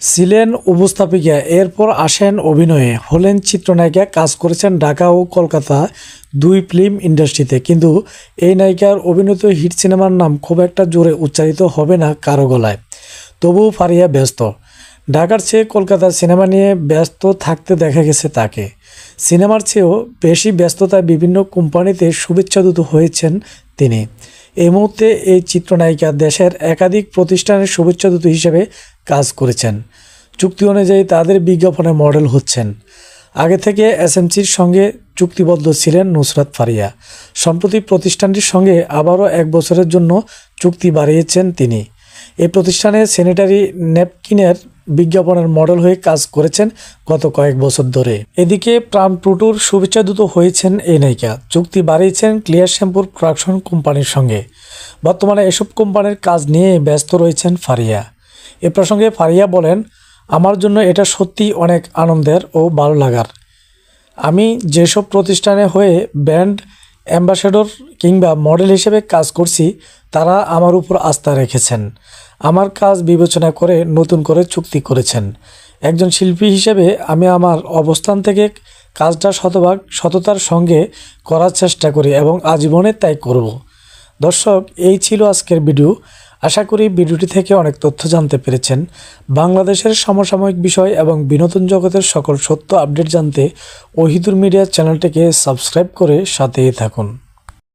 ছিলেন উপস্থাপিকা। এরপর আসেন অভিনয়ে। হলেন চিত্রনায়িকা, কাজ করেছেন ঢাকা ও কলকাতা দুই ফিল্ম ইন্ডাস্ট্রিতে। কিন্তু এই নায়িকার অভিনীত হিট সিনেমার নাম খুব একটা জোরে উচ্চারিত হবে না কারও গলায়। তবুও ফারিয়া ব্যস্ত। ঢাকার চেয়ে কলকাতার সিনেমা নিয়ে ব্যস্ত থাকতে দেখা গেছে তাকে। সিনেমার চেয়েও বেশি ব্যস্ততায় বিভিন্ন কোম্পানিতে শুভেচ্ছাদূত হয়েছেন তিনি। এই মুহূর্তে এই চিত্রনায়িকা দেশের একাধিক প্রতিষ্ঠানের শুভেচ্ছাদূত হিসেবে কাজ করেছেন। চুক্তি অনুযায়ী তাদের বিজ্ঞাপনে মডেল হচ্ছেন। আগে থেকে এসএমসির সঙ্গে চুক্তিবদ্ধ ছিলেন নুসরাত ফারিয়া। সম্প্রতি প্রতিষ্ঠানটির সঙ্গে আবারও এক বছরের জন্য চুক্তি বাড়িয়েছেন তিনি। এই প্রতিষ্ঠানে স্যানিটারি ন্যাপকিনের বিজ্ঞাপনের মডেল হয়ে কাজ করেছেন গত কয়েক বছর ধরে। এদিকে প্রাণ প্রুটুর শুভেচ্ছাদূত হয়েছেন এই নায়িকা। চুক্তি বাড়িয়েছেন ক্লিয়ার শ্যাম্পুর প্রোডাকশন কোম্পানির সঙ্গে। বর্তমানে এসব কোম্পানির কাজ নিয়ে ব্যস্ত রয়েছেন ফারিয়া। এ প্রসঙ্গে ফারিয়া বলেন, আমার জন্য এটা সত্যি অনেক আনন্দের ও ভালো লাগার। আমি যেসব প্রতিষ্ঠানে হয়ে ব্র্যান্ড অ্যাম্বাসেডর কিংবা মডেল হিসেবে কাজ করছি, তারা আমার উপর আস্থা রেখেছেন। আমার কাজ বিবেচনা করে নতুন করে চুক্তি করেছেন। একজন শিল্পী হিসেবে আমি আমার অবস্থান থেকে কাজটা শতভাগ সততার সঙ্গে করার চেষ্টা করি এবং আজীবনে তাই করব। দর্শক, এই ছিল আজকের ভিডিও। আশা করি ভিডিওটি থেকে অনেক তথ্য জানতে পেরেছেন। বাংলাদেশের সমসাময়িক বিষয় এবং বিনোদন জগতের সকল সত্য আপডেট জানতে ওহিদুর মিডিয়া চ্যানেলটিকে সাবস্ক্রাইব করে সাথেই থাকুন।